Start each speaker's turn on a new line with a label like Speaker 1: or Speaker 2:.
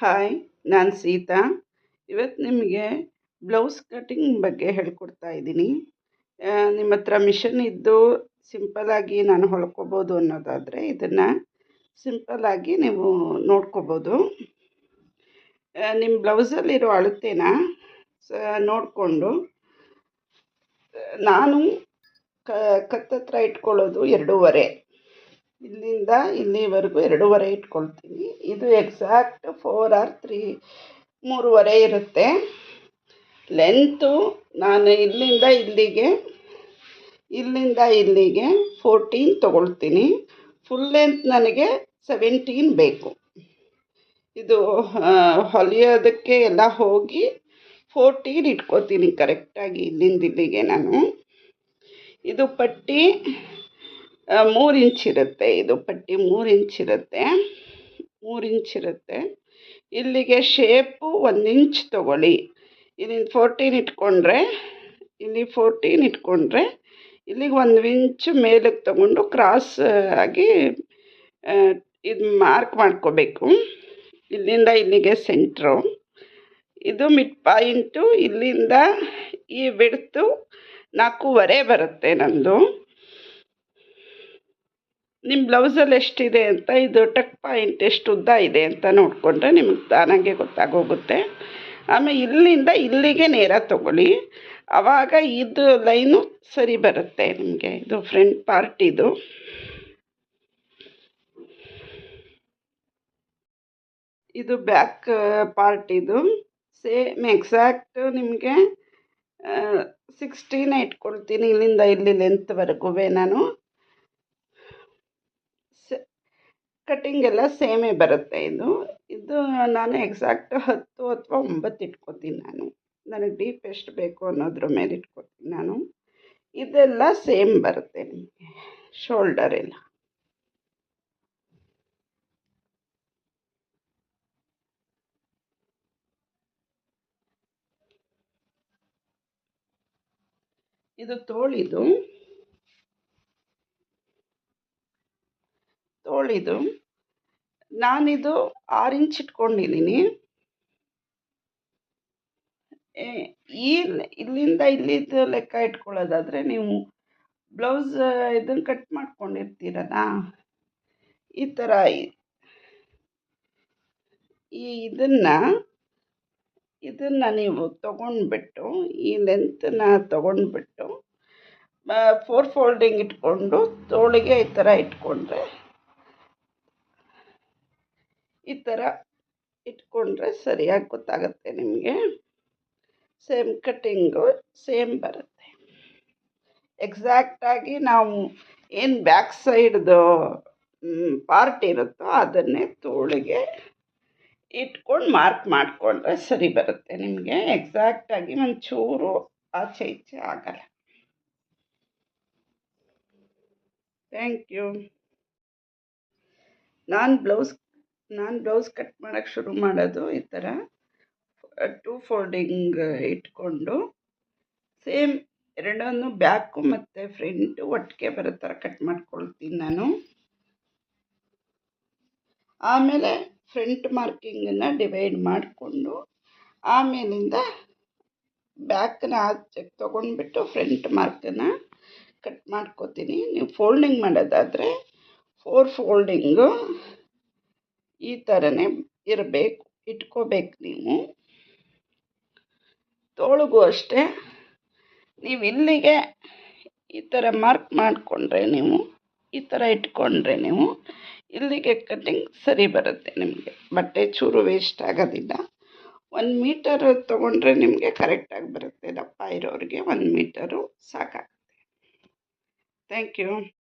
Speaker 1: Hi ನಾನು ಸೀತಾ. ಇವತ್ತು ನಿಮಗೆ ಬ್ಲೌಸ್ ಕಟಿಂಗ್ ಬಗ್ಗೆ ಹೇಳ್ಕೊಡ್ತಾ ಇದ್ದೀನಿ. ನಿಮ್ಮ ಹತ್ರ ಮಿಷನ್ ಇದ್ದು ಸಿಂಪಲ್ಲಾಗಿ ನಾನು ಹೊಲ್ಕೋಬೋದು ಅನ್ನೋದಾದರೆ ಇದನ್ನು ಸಿಂಪಲ್ಲಾಗಿ ನೀವು ನೋಡ್ಕೋಬೋದು. ನಿಮ್ಮ ಬ್ಲೌಸಲ್ಲಿರೋ ಅಳತೆನ ನೋಡಿಕೊಂಡು ನಾನು ಕತ್ತತ್ರ ಇಟ್ಕೊಳ್ಳೋದು ಎರಡೂವರೆ. ಇಲ್ಲಿಂದ ಇಲ್ಲಿವರೆಗೂ ಎರಡೂವರೆ ಇಟ್ಕೊಳ್ತೀನಿ. ಇದು ಎಕ್ಸಾಕ್ಟ್ ಫೋರ್ ಆರ್ ತ್ರೀ ಮೂರುವರೆ ಇರುತ್ತೆ. ಲೆಂತು ನಾನು ಇಲ್ಲಿಂದ ಇಲ್ಲಿಗೆ ಇಲ್ಲಿಂದ ಇಲ್ಲಿಗೆ ಫೋರ್ಟೀನ್ ತೊಗೊಳ್ತೀನಿ. ಫುಲ್ ಲೆಂತ್ ನನಗೆ ಸೆವೆಂಟೀನ್ ಬೇಕು. ಇದು ಹೊಲಿಯೋದಕ್ಕೆ ಎಲ್ಲ ಹೋಗಿ ಫೋರ್ಟೀನ್ ಇಟ್ಕೋತೀನಿ ಕರೆಕ್ಟಾಗಿ ಇಲ್ಲಿಂದ ಇಲ್ಲಿಗೆ ನಾನು. ಇದು ಪಟ್ಟಿ ಮೂರು ಇಂಚ್ ಇರುತ್ತೆ ಇದು ಪಟ್ಟಿ, ಮೂರು ಇಂಚ್ ಇರುತ್ತೆ. ಮೂರು ಇಂಚ್ ಇರುತ್ತೆ. ಇಲ್ಲಿಗೆ ಶೇಪು ಒಂದು ಇಂಚ್ ತಗೊಳ್ಳಿ. ಇಲ್ಲಿ ಫೋರ್ಟೀನ್ ಇಟ್ಕೊಂಡ್ರೆ, ಇಲ್ಲಿ ಫೋರ್ಟೀನ್ ಇಟ್ಕೊಂಡ್ರೆ, ಇಲ್ಲಿಗೆ ಒಂದು ಇಂಚು ಮೇಲಕ್ಕೆ ತಗೊಂಡು ಕ್ರಾಸ್ ಆಗಿ ಇದು ಮಾರ್ಕ್ ಮಾಡ್ಕೋಬೇಕು. ಇಲ್ಲಿಂದ ಇಲ್ಲಿಗೆ ಸೆಂಟ್ರು ಇದು ಮಿಡ್ ಪಾಯಿಂಟು ಇಲ್ಲಿಂದ ಈ ಬಿಡ್ತು ನಾಲ್ಕೂವರೆ ಬರುತ್ತೆ ನನ್ನದು ನಿಮ್ಮ ಬ್ಲೌಸಲ್ಲಿ ಎಷ್ಟಿದೆ ಅಂತ ಇದು ಟಕ್ ಪಾಯಿಂಟ್ ಎಷ್ಟು ಉದ್ದ ಇದೆ ಅಂತ ನೋಡಿಕೊಂಡ್ರೆ ನಿಮಗೆ ತಾನಾಗೆ ಗೊತ್ತಾಗೋಗುತ್ತೆ. ಆಮೇಲೆ ಇಲ್ಲಿಂದ ಇಲ್ಲಿಗೆ ನೇರ ತೊಗೊಳ್ಳಿ. ಆವಾಗ ಇದು ಲೈನು ಸರಿ ಬರುತ್ತೆ ನಿಮಗೆ. ಇದು ಫ್ರಂಟ್ ಪಾರ್ಟ್ ಇದು. ಇದು ಬ್ಯಾಕ್ ಪಾರ್ಟ್ ಇದು. ಸೇಮ್ ಎಕ್ಸಾಕ್ಟ್ ನಿಮಗೆ ಸಿಕ್ಸ್ಟೀನೇ ಇಟ್ಕೊಳ್ತೀನಿ ಇಲ್ಲಿಂದ ಇಲ್ಲಿ ಲೆಂತ್ವರೆಗೂ ನಾನು. ಕಟ್ಟಿಂಗ್ ಎಲ್ಲ ಸೇಮೇ ಬರುತ್ತೆ ಇದು. ಇದು ನಾನು ಎಕ್ಸಾಕ್ಟ್ ಹತ್ತು ಅಥವಾ ಒಂಬತ್ತು ಇಟ್ಕೋತೀನಿ ನಾನು. ನನಗೆ ಡೀಪ್ ಎಷ್ಟು ಬೇಕು ಅನ್ನೋದ್ರ ಮೇಲೆ ಇಟ್ಕೋತೀನಿ ನಾನು. ಇದೆಲ್ಲ ಸೇಮ್ ಬರುತ್ತೆ ನಿಮಗೆ ಶೋಲ್ಡರ್ ಎಲ್ಲ. ಇದು ತೋಳಿದು ತೋಳಿದು ನಾನಿದು ಆರು ಇಂಚ್ ಇಟ್ಕೊಂಡಿದ್ದೀನಿ ಈ ಇಲ್ಲಿಂದ ಇಲ್ಲಿದ್ದು ಲೆಕ್ಕ ಇಟ್ಕೊಳ್ಳೋದಾದರೆ ನೀವು ಬ್ಲೌಸ್ ಇದನ್ನು ಕಟ್ ಮಾಡ್ಕೊಂಡಿರ್ತೀರಲ್ಲ, ಈ ಥರ ಈ ಇದನ್ನು ಇದನ್ನು ನೀವು ತಗೊಂಡ್ಬಿಟ್ಟು, ಈ ಲೆಂತನ್ನ ತಗೊಂಡ್ಬಿಟ್ಟು ಫೋರ್ ಫೋಲ್ಡಿಂಗ್ ಇಟ್ಕೊಂಡು, ತೋಳಿಗೆ ಈ ಥರ ಇಟ್ಕೊಂಡ್ರೆ ಈ ಥರ ಇಟ್ಕೊಂಡ್ರೆ ಸರಿಯಾಗಿ ಗೊತ್ತಾಗುತ್ತೆ ನಿಮಗೆ. ಸೇಮ್ ಕಟ್ಟಿಂಗು ಸೇಮ್ ಬರುತ್ತೆ. ಎಕ್ಸಾಕ್ಟಾಗಿ ನಾವು ಏನು ಬ್ಯಾಕ್ ಸೈಡ್ದು ಪಾರ್ಟ್ ಇರುತ್ತೋ ಅದನ್ನೇ ತೋಳಿಗೆ ಇಟ್ಕೊಂಡು ಮಾರ್ಕ್ ಮಾಡಿಕೊಂಡ್ರೆ ಸರಿ ಬರುತ್ತೆ ನಿಮಗೆ. ಎಕ್ಸಾಕ್ಟಾಗಿ ಒಂಚೂರು ಆಚೆ ಈಚೆ ಆಗಲ್ಲ. ಥ್ಯಾಂಕ್ ಯು ನಾನು ಬ್ಲೌಸ್ ನಾನು ಬ್ಲೌಸ್ ಕಟ್ ಮಾಡೋಕ್ಕೆ ಶುರು ಮಾಡೋದು ಈ ಥರ. ಟೂ ಫೋಲ್ಡಿಂಗ್ ಇಟ್ಕೊಂಡು ಸೇಮ್ ಎರಡನ್ನು ಬ್ಯಾಕು ಮತ್ತು ಫ್ರಂಟು ಒಟ್ಟಿಗೆ ಬರೋ ಥರ ಕಟ್ ಮಾಡ್ಕೊಳ್ತೀನಿ ನಾನು. ಆಮೇಲೆ ಫ್ರಂಟ್ ಮಾರ್ಕಿಂಗನ್ನು ಡಿವೈಡ್ ಮಾಡಿಕೊಂಡು ಆಮೇಲಿಂದ ಬ್ಯಾಕನ್ನ ಆಚೆಗೆ ತೊಗೊಂಡ್ಬಿಟ್ಟು ಫ್ರಂಟ್ ಮಾರ್ಕನ್ನು ಕಟ್ ಮಾಡ್ಕೋತೀನಿ. ನೀವು ಫೋಲ್ಡಿಂಗ್ ಮಾಡೋದಾದರೆ ಫೋರ್ ಫೋಲ್ಡಿಂಗು ಈ ಥರನೇ ಇರಬೇಕು, ಇಟ್ಕೋಬೇಕು ನೀವು. ತೋಳಿಗೂ ಅಷ್ಟೇ. ನೀವು ಇಲ್ಲಿಗೆ ಈ ಥರ ಮಾರ್ಕ್ ಮಾಡಿಕೊಂಡ್ರೆ ನೀವು, ಈ ಥರ ಇಟ್ಕೊಂಡ್ರೆ ನೀವು, ಇಲ್ಲಿಗೆ ಕಟ್ಟಿಂಗ್ ಸರಿ ಬರುತ್ತೆ ನಿಮಗೆ. ಬಟ್ಟೆ ಚೂರು ವೇಸ್ಟ್ ಆಗೋದಿಲ್ಲ. ಒಂದು ಮೀಟರ್ ತೊಗೊಂಡ್ರೆ ನಿಮಗೆ ಕರೆಕ್ಟಾಗಿ ಬರುತ್ತೆ ದಪ್ಪ ಇರೋರಿಗೆ ಒಂದು ಮೀಟರು ಸಾಕಾಗುತ್ತೆ. Thank you